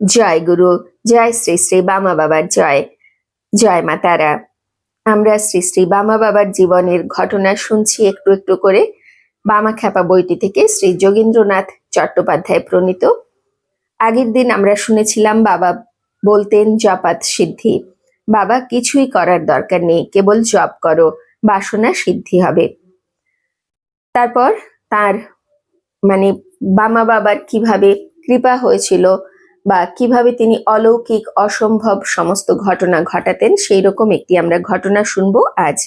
জয় গুরু, জয় শ্রী শ্রী বামা বাবার জয়। জয় মা তারা। আমরা শ্রী শ্রী বামা বাবার জীবনের ঘটনা শুনছি একটু একটু করে। বামা খ্যাপা বইটি থেকে শ্রী যোগীন্দ্রনাথ চট্টোপাধ্যায় প্রণীত। আগের দিন আমরা শুনেছিলাম বাবা বলতেন, জপাত সিদ্ধি। বাবা, কিছুই করার দরকার নেই, কেবল জপ করো, বাসনা সিদ্ধি হবে। তারপর তার মানে বামা বাবার কীভাবে কৃপা হয়েছিল বা কীভাবে তিনি অলৌকিক, অসম্ভব সমস্ত ঘটনা ঘটাতেন সেই রকম একটি আমরা ঘটনা শুনব আজ।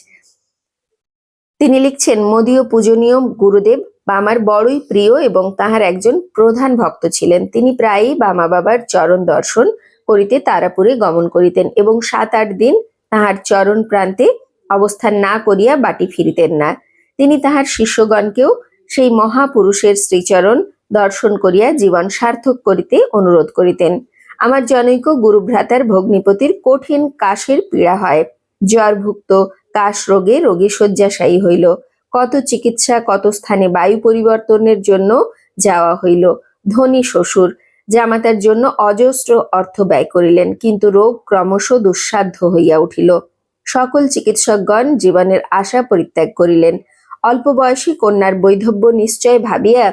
তিনি লিখছেন, মোদীয় পূজনীয় গুরুদেব বামার বড়ই প্রিয় এবং তাহার একজন প্রধান ভক্ত ছিলেন। তিনি প্রায়ই বামা বাবার চরণ দর্শন করিতে তারাপুরে গমন করিতেন এবং সাত আট দিন তাহার চরণ প্রান্তে অবস্থান না করিয়া বাটি ফিরিতেন না। তিনি তাহার শিষ্যগণকেও সেই মহাপুরুষের শ্রীচরণ দর্শন করিয়া জীবন সার্থক করিতে অনুরোধ করিতেন। আমার জনৈক গুরুভ্রাতার ভগ্নিপতির কঠিন কাশের পীড়া হয়। জ্বরভুক্ত কাশ রোগে রোগী শয্যাশায়ী হইল। কত চিকিৎসা, কত স্থানে বায়ু পরিবর্তনের জন্য যাওয়া হইল। ধনী শ্বশুর, জামাতার জন্য অজস্র অর্থ ব্যয় করিলেন, কিন্তু রোগ ক্রমশ দুঃসাধ্য হইয়া উঠিল। সকল চিকিৎসকগণ জীবনের আশা পরিত্যাগ করিলেন। অল্প বয়সী কন্যার বৈধব্য নিশ্চয় ভাবিয়া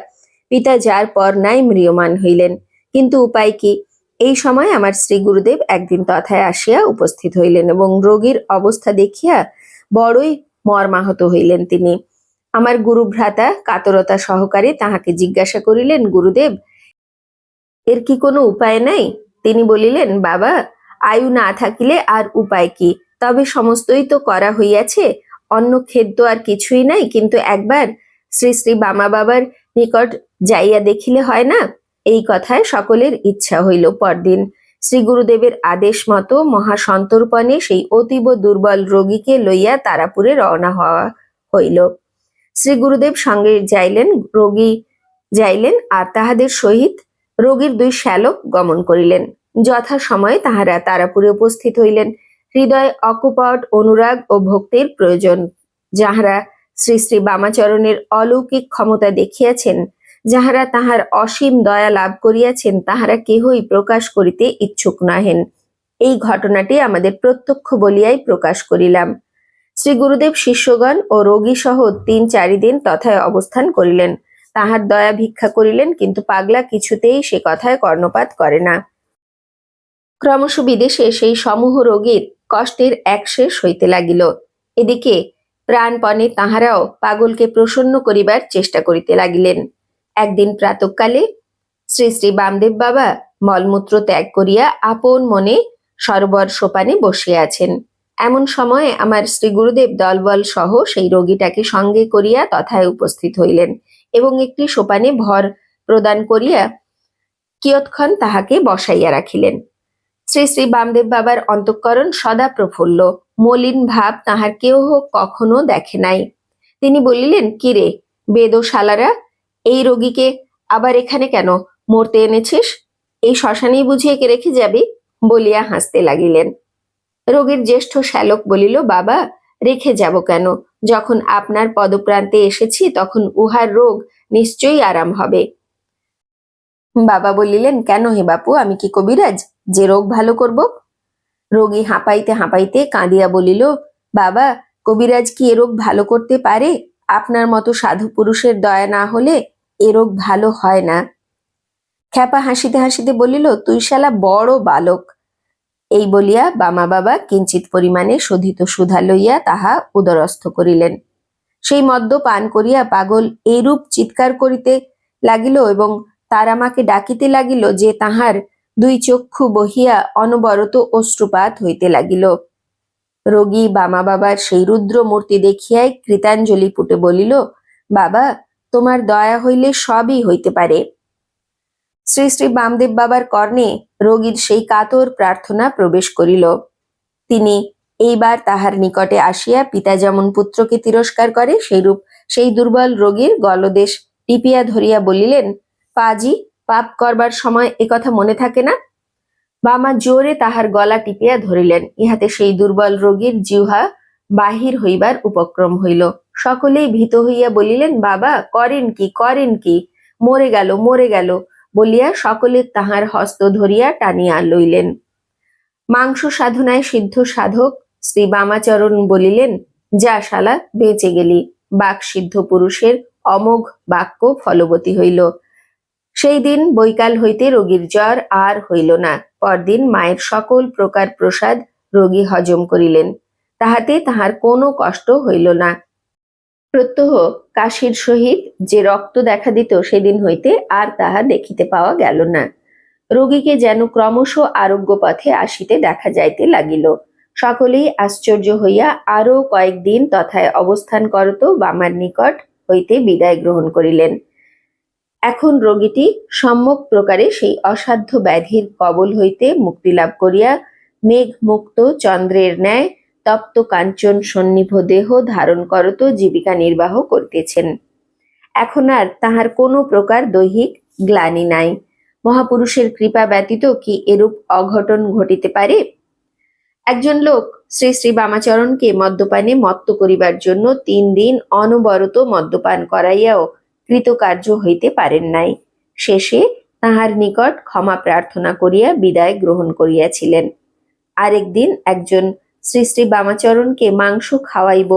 পিতা যার পর নাই ম্রিয়মান হইলেন। কিন্তু উপায় কি? এই সময় আমার শ্রী গুরুদেব একদিন তথায় আসিয়া উপস্থিত হইলেন এবং রোগীর অবস্থা দেখিয়া বড়ই মর্মাহত হইলেন তিনি। আমার গুরু ভ্রাতা কাতরতা সহকারে তাহাকে জিজ্ঞাসা করিলেন, গুরুদেব, এর কি কোনো উপায় নাই? তিনি বলিলেন, বাবা, আয়ু না থাকিলে আর উপায় কি? তবে সমস্তই তো করা হইয়াছে। অন্য খেদ্য আর কিছুই নাই, কিন্তু একবার শ্রী শ্রী বামা বাবার নিকট যাইয়া দেখিলে হয় না? এই কথায় সকলের ইচ্ছা হইল পরদিন। শ্রী গুরুদেবের আদেশ মতো মহাসন্তর্পণে সেই অতীব দুর্বল রোগীকে লইয়া তারাপুরে রওনা হওয়া হইল। শ্রী গুরুদেব সঙ্গে যাইলেন, রোগী যাইলেন আর তাহাদের সহিত রোগীর দুই শ্যালক গমন করিলেন। যথা সময়ে তাহারা তারাপুরে উপস্থিত হইলেন। হৃদয় অকুপট, অনুরাগ ও ভক্তির প্রয়োজন। যাহারা শ্রী শ্রী বামাচরণের অলৌকিক ক্ষমতা দেখিয়াছেন, যাহারা তাহার অসীম দয়া লাভ করিয়াছেন, তাহারা কেহই প্রকাশ করিতে ইচ্ছুক নহেন। এই ঘটনাটি আমাদের প্রত্যক্ষ বলিয়াই প্রকাশ করিলাম। শ্রী গুরুদেব শিষ্যগণ ও রোগী সহ তিন চারি দিন তথায় অবস্থান করিলেন। তাহার দয়া ভিক্ষা করিলেন, কিন্তু পাগলা কিছুতেই সে কথায় কর্ণপাত করে না। ক্রমশ বিদেশে সেই সমূহ রোগীর কষ্টের এক শেষ হইতে লাগিল। এদিকে প্রাণপণে তাহারাও পাগলকে প্রসন্ন করিবার চেষ্টা করিতে লাগিলেন। একদিন প্রাতকালে শ্রী শ্রী বামদেব বাবা মলমূত্র ত্যাগ করিয়া আপন মনে সরোবর সোপানে বসিয়া আছেন। এমন সময়ে আমার শ্রী গুরুদেব দলবল সহ সেই রোগীটাকে সঙ্গে করিয়া তথায় উপস্থিত হইলেন এবং একটি সোপানে ভর প্রদান করিয়া কিয়ৎক্ষণ তাহাকে বসাইয়া রাখিলেন। শ্রী শ্রী বামদেব বাবার অন্তঃকরণ সদা প্রফুল্ল। মলিন ভাব তাহার কেহ কখনো দেখে নাই। তিনি বলিলেন, কিরে, বেদশালারা, এই রোগীকে আবার এখানে কেন মরতে এনেছিস? এই শ্মশানেই বুঝিয়ে কে রেখে যাবি? বলিয়া হাসতে লাগিলেন। রোগীর জ্যেষ্ঠ শ্যালক বলিল, বাবা, রেখে যাব কেন? যখন আপনার পদপ্রান্তে এসেছি, তখন উহার রোগ নিশ্চয়ই আরাম হবে। বাবা বলিলেন, কেন হে বাপু, আমি কি কবিরাজ? যে রোগ ভালো করব? রোগী হাঁপাইতে হাঁপাইতে কাঁদিয়া বলিল, বাবা, কবিরাজ কি এ রোগ ভালো করতে পারে? আপনার মতো সাধু পুরুষের দয়া না হলে এ রোগ ভালো হয় না। খ্যাপা হাসিতে হাসিতে বলিল, তুই শালা বড় বালক। এই বলিয়া বামা বাবা কিঞ্চিত পরিমাণে শোধিত সুধা লইয়া তাহা উদরস্থ করিলেন। সেই মদ্য পান করিয়া পাগল এইরূপ চিৎকার করিতে লাগিল এবং তার আমাকে ডাকিতে লাগিল যে তাহার দুই চক্ষু বহিয়া অনবরত অশ্রুপাত হইতে লাগিল। রোগী বামা বাবার সেই রুদ্র মূর্তি দেখিয়াই কৃতাঞ্জলি পুটে বলিল, বাবা, তোমার দয়া হইলে সবই হইতে পারে। শ্রী শ্রী বামদেব বাবার কর্ণে রোগীর সেই কাতর প্রার্থনা প্রবেশ করিল। তিনি এইবার তাহার নিকটে আসিয়া পিতা যেমন পুত্রকে তিরস্কার করে, সেইরূপ সেই দুর্বল রোগীর গলদেশ টিপিয়া ধরিয়া বলিলেন, পাজি পাপ করবার সময় একথা মনে থাকে না? বামা জোরে তাহার গলা টিপিয়া ধরিলেন। ইহাতে সেই দুর্বল রোগীর জিহ্বা বাহির হইবার উপক্রম হইল। সকলেই ভীত হইয়া বলিলেন, বাবা, করেন কি করেন কি? মরে গেল মরে গেল। বলিয়া সকলে তাহার হস্ত ধরিয়া টানিয়া লইলেন। মাংস সাধনায় সিদ্ধ সাধক শ্রী বামাচরণ বলিলেন, যা শালা, বেঁচে গেলি। বাক সিদ্ধ পুরুষের অমোঘ বাক্য ফলবতী হইল। সেই দিন বৈকাল হইতে রোগীর জ্বর আর হইল না। পরদিন মায়ের সকল প্রকার প্রসাদ রোগী হজম করিলেন। তাহাতে তাহার কোনো কষ্ট হইল না। প্রত্যহ কাশির সহিত যে রক্ত দেখা দিত সেদিন হইতে আর তাহা দেখিতে পাওয়া গেল না। রোগীকে যেন ক্রমশ আরোগ্য পথে আসিতে দেখা যাইতে লাগিল। সকলেই আশ্চর্য হইয়া আরও কয়েকদিন তথায় অবস্থান করত বামার নিকট হইতে বিদায় গ্রহণ করিলেন। এখন রোগীটি সম্যক প্রকারে সেই অসাধ্য ব্যাধির কবল হইতে মুক্তি লাভ করিয়া মেঘ মুক্ত চন্দ্রের ন্যায় তপ্ত কাঞ্চন সন্নিভ দেহ ধারণ করত জীবিকা নির্বাহ করিতেছেন। এখন আর তাহার কোনো প্রকার দৈহিক গ্লানি নাই। মহাপুরুষের কৃপা ব্যতীত কি এরূপ অঘটন ঘটিতে পারে? একজন লোক শ্রী শ্রী বামাচরণকে মদ্যপানে মত্ত করিবার জন্য তিন দিন অনবরত মদ্যপান করাইয়াও কৃতকার্য হইতে পারেন নাই। শেষে তাহার নিকট ক্ষমা প্রার্থনা করিয়া বিদায় গ্রহণ করিয়াছিলেন। আরেকদিন একজন শ্রী শ্রী বামাচরণকে মাংস খাওয়াইব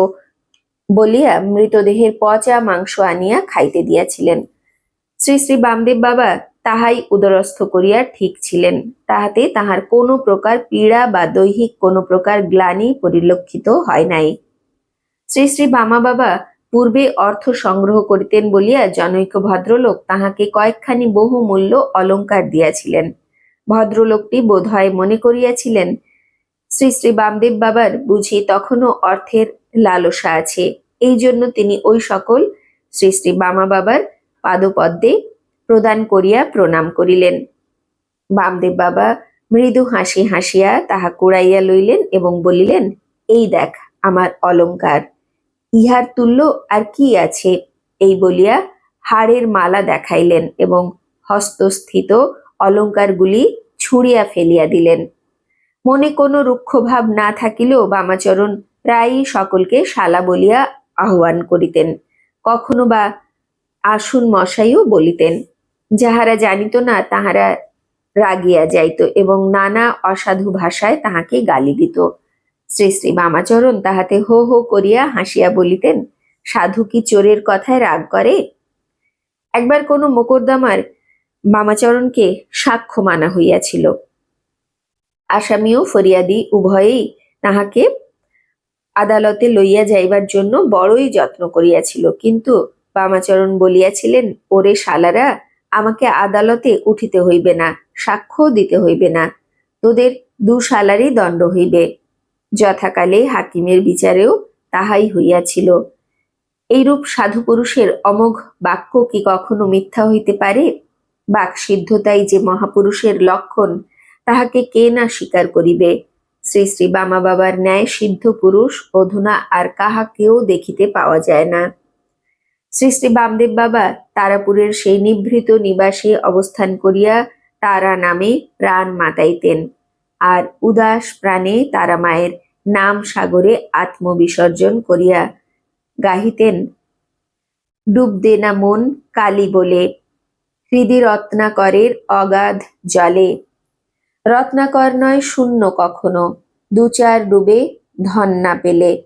বলিয়া মৃতদেহের পচা মাংস আনিয়া খাইতে দিয়াছিলেন। শ্রী শ্রী বামদেব বাবা তাহাই উদরস্থ করিয়া ঠিক ছিলেন। তাহাতে তাহার কোনো প্রকার পীড়া বা দৈহিক কোনো প্রকার গ্লানি পরিলক্ষিত হয় নাই। শ্রী শ্রী বামা বাবা পূর্বে অর্থ সংগ্রহ করিতেন বলিয়া জনৈক ভদ্রলোক তাহাকে কয়েকখানি বহু মূল্য অলঙ্কার দিয়াছিলেন। ভদ্রলোকটি বোধহয় মনে করিয়াছিলেন, শ্রী শ্রী বামদেব বাবার বুঝি তখনও অর্থের লালসা আছে। এই জন্য তিনি ওই সকল শ্রী শ্রী বামা বাবার পাদপদ্মে প্রদান করিয়া প্রণাম করিলেন। বামদেব বাবা মৃদু হাসি হাসিয়া তাহা কুড়াইয়া লইলেন এবং বলিলেন, এই দেখ আমার অলঙ্কার। ইহার তুল্য আর কি আছে? এই বলিয়া হাড়ের মালা দেখাইলেন এবং হস্তস্থিত অলঙ্কারগুলি ছুঁড়িয়া ফেলিয়া দিলেন। মনে কোনো রুক্ষভাব না থাকিলেও বামাচরণ প্রায়ই সকলকে শালা বলিয়া আহ্বান করিতেন। কখনো বা আসুন মশাইও বলিতেন, যাহারা জানিত না তাহারা রাগিয়া যাইত এবং নানা অসাধু ভাষায় তাহাকে গালি দিত। শ্রী শ্রী বামাচরণ তাহাতে হো হো করিয়া হাসিয়া বলিতেন, সাধু কি চোরের কথায় রাগ করে? একবার কোনো মোকদ্দমার বামাচরণকে সাক্ষ্য মানা হইয়াছিল। আসামি ও ফরিয়াদি উভয়েই তাহাকে আদালতে লইয়া যাইবার জন্য বড়ই যত্ন করিয়াছিল। কিন্তু বামাচরণ বলিয়াছিলেন, ওরে শালারা, আমাকে আদালতে উঠিতে হইবে না সাক্ষ্য দিতে হইবে না। তোদের দু শালারই দণ্ড হইবে। যথাকালে হাকিমের বিচারেও তাহাই হইয়াছিল। এইরূপ সাধু পুরুষের অমোঘ বাক্য কি কখনো মিথ্যা হইতে পারে? বাক সিদ্ধতাই যে মহাপুরুষের লক্ষণ, তাহাকে কে না স্বীকার করিবে? শ্রী শ্রী বামা বাবার ন্যায় সিদ্ধ পুরুষ অধুনা আর কাহাকেও দেখিতে পাওয়া যায় না। শ্রী শ্রী বামদেব বাবা তারাপুরের সেই নিভৃত নিবাসে অবস্থান করিয়া তারা নামে প্রাণ মাতাইতেন। আর উদাস প্রাণে তারা মায়ের নাম সাগরে আত্মবিসর্জন করিয়া গাহিতেন। ডুব দে না মন কালী বলে, হৃদি রত্নাকরের অগাধ জলে। রত্নাকর নয় শূন্য কখনো, দু চার ডুবে ধন না পেলে।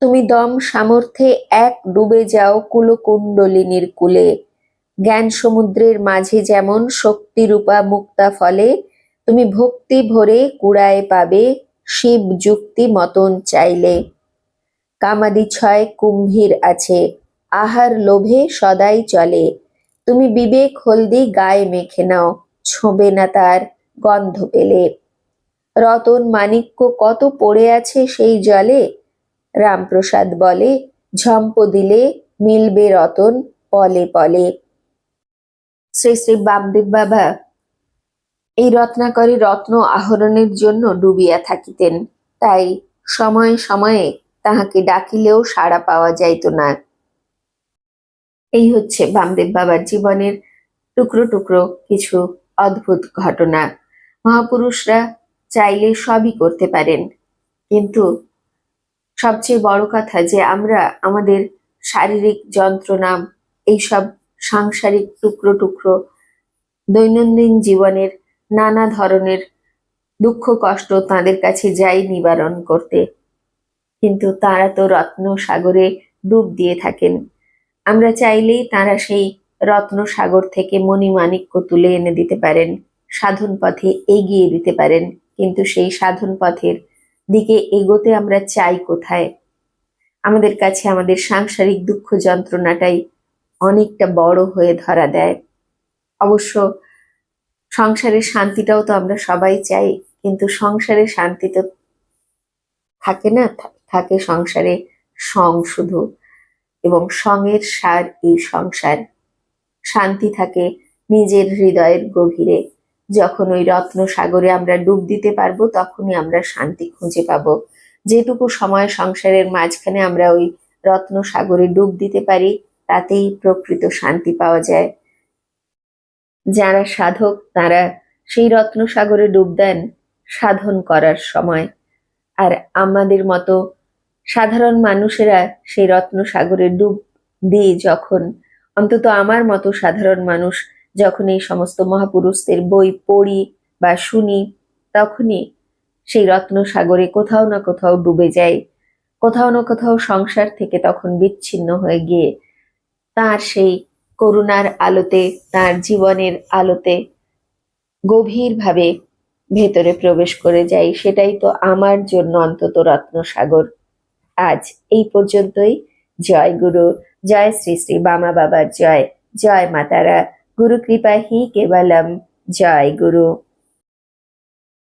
তুমি দম সামর্থ্যে এক ডুবে যাও কুলকুণ্ডলিনীর কুলে। জ্ঞান সমুদ্রের মাঝে যেমন শক্তিরূপা মুক্তা ফলে, তুমি ভক্তি ভরে কুড়ায় পাবে শিব যুক্তি মতন চাইলে। কামাদি ছয় কুম্ভীর আছে, আহার লোভে সদাই চলে। তুমি বিবেক হলদি গায়ে মেখে নাও, ছোঁবে না তার গন্ধ পেলে। রতন মাণিক্য কত পড়ে আছে সেই জলে? রামপ্রসাদ বলে, ঝম্প দিলে মিলবে রতন পলে পলে। শ্রী শ্রী বামদেব বাবা এই রত্নাকরী রত্ন আহরণের জন্য ডুবিয়া থাকিতেন। তাই সময়ে সময়ে তাহাকে ডাকিলেও সাড়া পাওয়া যাইত না। এই হচ্ছে বামদেব বাবার জীবনের টুকরো টুকরো কিছু অদ্ভুত ঘটনা। মহাপুরুষরা চাইলে সবই করতে পারেন। কিন্তু সবচেয়ে বড় কথা যে আমরা আমাদের শারীরিক যন্ত্রণা, এইসব সাংসারিক টুকরো টুকরো দৈনন্দিন জীবনের নানা ধরনের দুঃখ, কষ্ট তাদের কাছে যাই নিবারণ করতে। কিন্তু তারা তো রত্ন সাগরে ডুব দিয়ে থাকেন। আমরা চাইলেই তারা সেই রত্ন সাগর থেকে মণিমাণিক্য তুলে এনে দিতে পারেন, সাধন পথে এগিয়ে দিতে পারেন। কিন্তু সেই সাধন পথের দিকে এগোতে আমরা চাই কোথায়? আমাদের কাছে আমাদের সাংসারিক দুঃখ যন্ত্রণাটাই অনেকটা বড় হয়ে ধরা দেয়। অবশ্য সংসারের শান্তিটাও তো আমরা সবাই চাই, কিন্তু সংসারের শান্তি তো থাকে না থাকে সংসারে সং শুধু। এবং সঙের সার এই সংসার। শান্তি থাকে নিজের হৃদয়ের গভীরে। যখন ওই রত্ন সাগরে আমরা ডুব দিতে পারব, তখনই আমরা শান্তি খুঁজে পাবো। যেটুকু সময় সংসারের মাঝখানে আমরা ওই রত্ন সাগরে ডুব দিতে পারি, তাতেই প্রকৃত শান্তি পাওয়া যায়। যারা সাধক, তারা সেই রত্ন সাগরে ডুব দেন সাধন করার সময়। আর আমাদের মতো সাধারণ মানুষেরা সেই রত্ন সাগরে ডুব দিয়ে যখন, অন্তত আমার মতো সাধারণ মানুষ যখন এই সমস্ত মহাপুরুষদের বই পড়ি বা শুনি, তখনই সেই রত্ন সাগরে কোথাও না কোথাও ডুবে যায় কোথাও না কোথাও সংসার থেকে তখন বিচ্ছিন্ন হয়ে গিয়ে তার সেই করুণার আলোতে, তার জীবনের আলোতে গভীরভাবে ভেতরে প্রবেশ করে যাই সেটাই তো আমার জন্য অন্তত রত্নসাগর। আজ এই পর্যন্তই। জয় গুরু, জয় শ্রী শ্রী বামা বাবার জয়। জয় মাতারা গুরু কৃপা হি কেবলম। জয় গুরু।